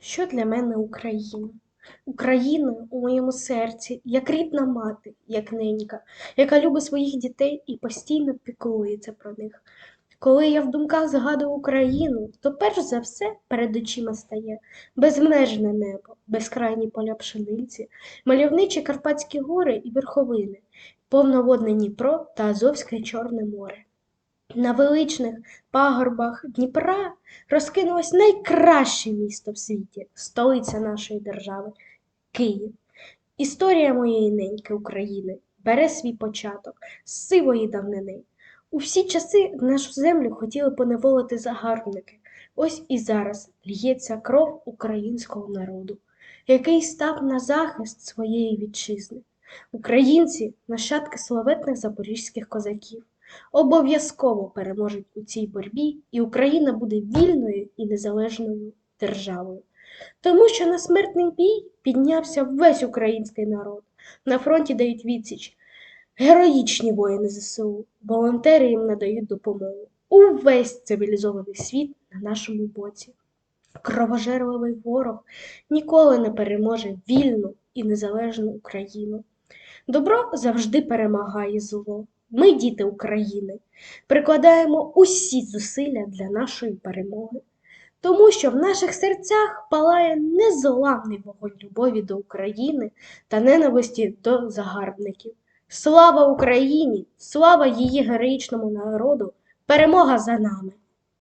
Що для мене Україна? Україна у моєму серці, як рідна мати, як ненька, яка любить своїх дітей і постійно піклується про них. Коли я в думках згадую Україну, то перш за все перед очима стає безмежне небо, безкрайні поля пшениці, мальовничі Карпатські гори і верховини, повноводне Дніпро та Азовське Чорне море. На величних пагорбах Дніпра розкинулось найкраще місто в світі, столиця нашої держави Київ. Історія моєї неньки України бере свій початок з сивої давнини. У всі часи нашу землю хотіли поневолити загарбники. Ось і зараз л'ється кров українського народу, який став на захист своєї вітчизни. Українці нащадки славетних запорізьких козаків обов'язково переможуть у цій боротьбі, і Україна буде вільною і незалежною державою. Тому що на смертний бій піднявся весь український народ. На фронті дають відсіч героїчні воїни ЗСУ, волонтери їм надають допомогу. Увесь цивілізований світ на нашому боці. Кровожерливий ворог ніколи не переможе вільну і незалежну Україну. Добро завжди перемагає зло. Ми, діти України, прикладаємо усі зусилля для нашої перемоги, тому що в наших серцях палає незламний вогонь любові до України та ненависті до загарбників. Слава Україні! Слава її героїчному народу! Перемога за нами!